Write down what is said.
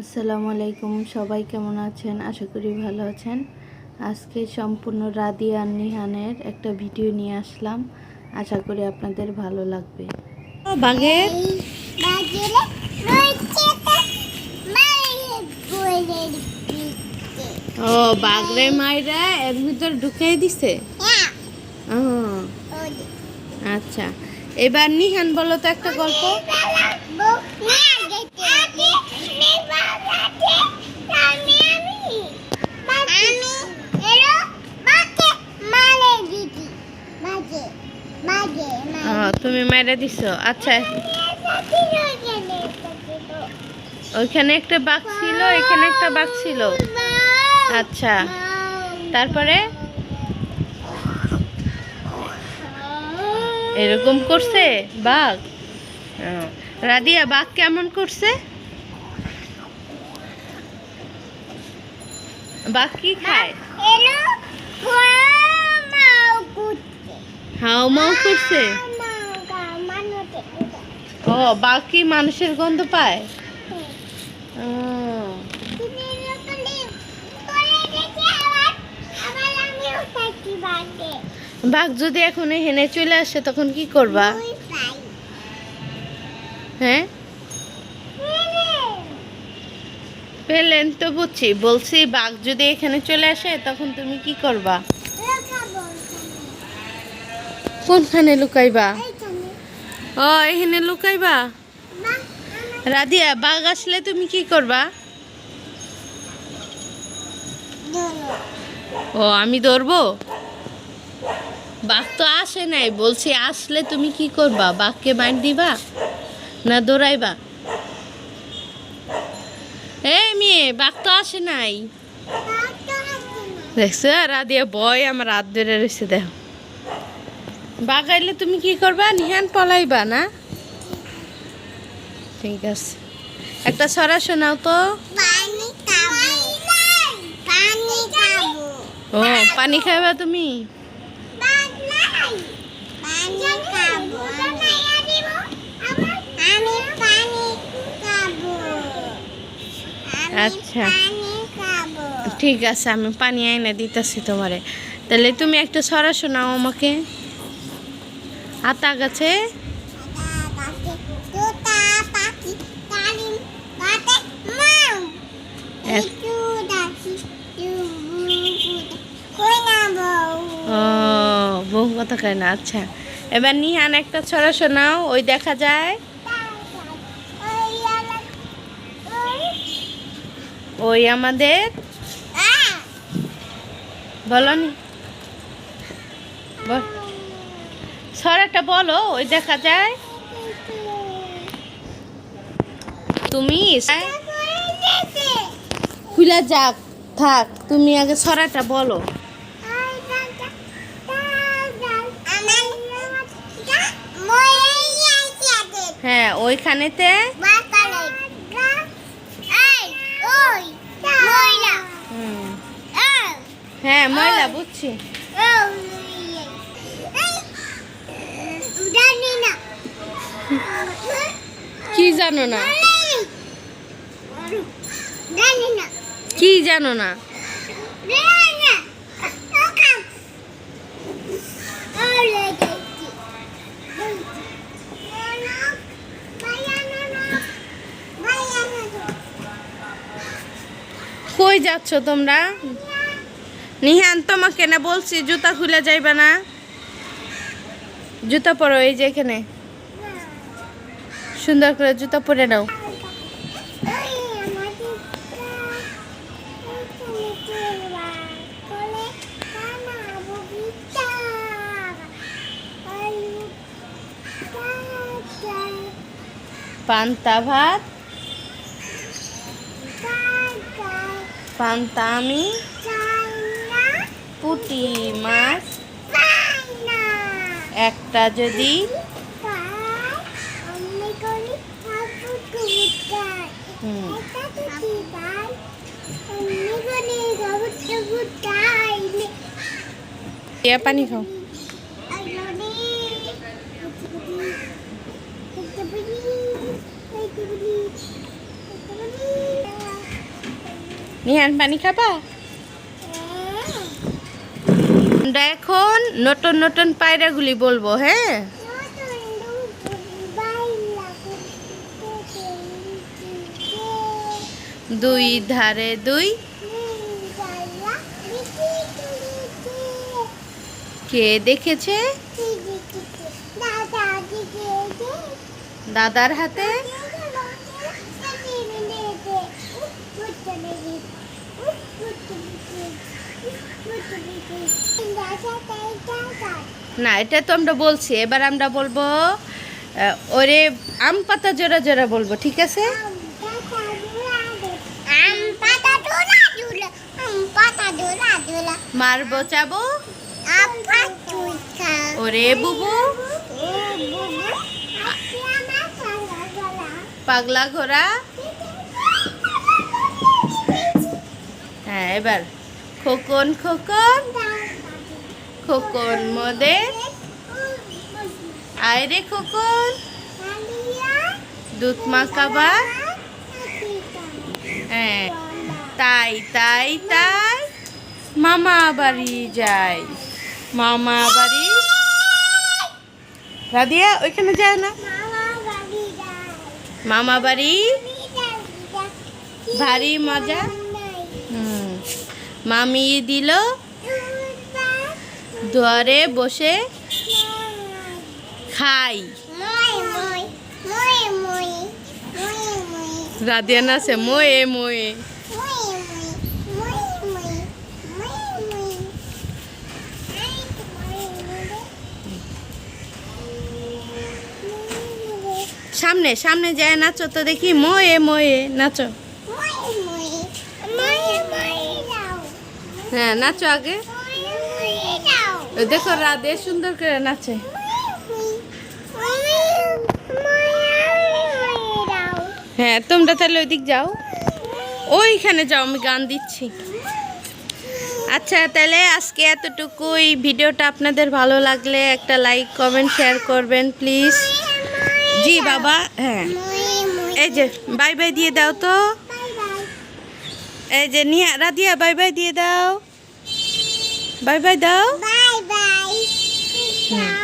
আসসালামু আলাইকুম সবাই কেমন আছেন? আশা করি ভালো আছেন। আজকে সম্পূর্ণ রাদিয়া আর নিহানের একটা ভিডিও নিয়ে আসলাম। আশা করি আপনাদের ভালো লাগবে। বাঘের? ও বাঘরে মাইরা এর ভিতর ঢুকিয়ে দিছে? ও, আচ্ছা। এবার নিহান বলো তো একটা গল্প। মাইরা দিছো? আচ্ছা। ওইখানে একটা বাঘ ছিল এখানে একটা বাঘ ছিল। আচ্ছা। তারপরে? এরকম করছে? বাঘ? ও, রাদিয়া বাঘ কেমন করছে? বাঘ কি খায়? হাও মাও করছে? ও বাঘ কি মানুষের গন্ধ পায়? বাঘ। যদি এখন হেনে চলে আসে তখন কি করবা? হ্যাঁ? পেলেন তো বুঝছি বলছি বাঘ যদি এখানে চলে আসে তখন তুমি কি করবা? কোনখানে লুকাইবা? ও, এখানে লুকাইবা? রাধিয়া, বাঘ আসলে তুমি কি করবা? ও, আমি ধরবো? বাঘ তো আসে নাই, বলছি আসলে তুমি কি করবা? বাঘকে মার দিবা? না দৌড়াইবা এই মেয়ে, বাঘ তো আসে নাই। দেখছ, রাধিয়া বয় আমার রাত ধরে রয়েছে দেখো। বাঘ আইলে তুমি কি করবা? নিহান পলাইবা না? ঠিক আছে। একটা সরা শোনাও তো। ও পানি খাইবা তুমি? আচ্ছা। ঠিক আছে আমি পানি আইনা দিতেছি তোমারে। তাহলে তুমি একটা সরা শোনাও আমাকে। আতা গাছে? ও বহু কথা কয় না আচ্ছা। এবার নিহান একটা ছড়া শোনাও ওই দেখা যায়। ওই আমাদের। বলো। নি বল ওই দেখা যায়? তুমি? খুলে যাক থাক তুমি আগে ছড়াটা বলো। হ্যাঁ ওইখানেতে? হ্যাঁ ময়লা বুঝছি। কি জানো না? কি জানো না? কই যাচ্ছ তোমরা? নিহান তোমাকে না বলছি জুতা খুলে যাইবা না? জুতা পরো, এই যে এখানে। সুন্দর করে জুতা পরে নাও। পান্তা ভাত। পান্তা আমি। পুটি মাছ। একটা যদি পানি খাও। নিহান পানি খাবা আমরা এখন নতুন নতুন পায়রাগুলি বলব হ্যাঁ? দুই ধারে দুই। কে দেখেছে? দাদার হাতে? না এটা তো আমরা বলছি। এবার আমরা বলব ওরে আম পাতা জোড়া জোড়া বলব ঠিক আছে? মার বোচাবো ওরে বুবু। পাগলা ঘোড়া। হ্যাঁ এবার। খোকন খোকন। খোকন মদে। আয় রে খোকন। দুধ মাখাবা। হ্যাঁ তাই তাই তাই। মামা বাড়ি যাই মামা বাড়ি। রাদিয়া ওইখানে যায় না? মামা বাড়ি। ভারী মজা। মামি দিল দুয়ারে বসে খাই রাদিয়া নাচে মোয়ে মোয়ে সামনে সামনে যায় নাচো তো দেখি মোয়ে মোয়ে নাচো হ্যাঁ নাচো আগে। দেখো রাধে সুন্দর করে নাচে। হ্যাঁ তোমরা তাহলে ওইদিক যাও। ওইখানে যাও, আমি গান দিচ্ছি। আচ্ছা তাহলে আজকে এতটুকুই। ভিডিওটা আপনাদের ভালো লাগলে একটা লাইক, কমেন্ট, শেয়ার করবেন, প্লিজ। জি, বাবা হ্যাঁ। এই যে, বাই বাই দিয়ে দাও তো। এই যে নিয়া রাধিয়া বাই বাই দিয়ে দাও বাই বাই দাও বাই. হুম।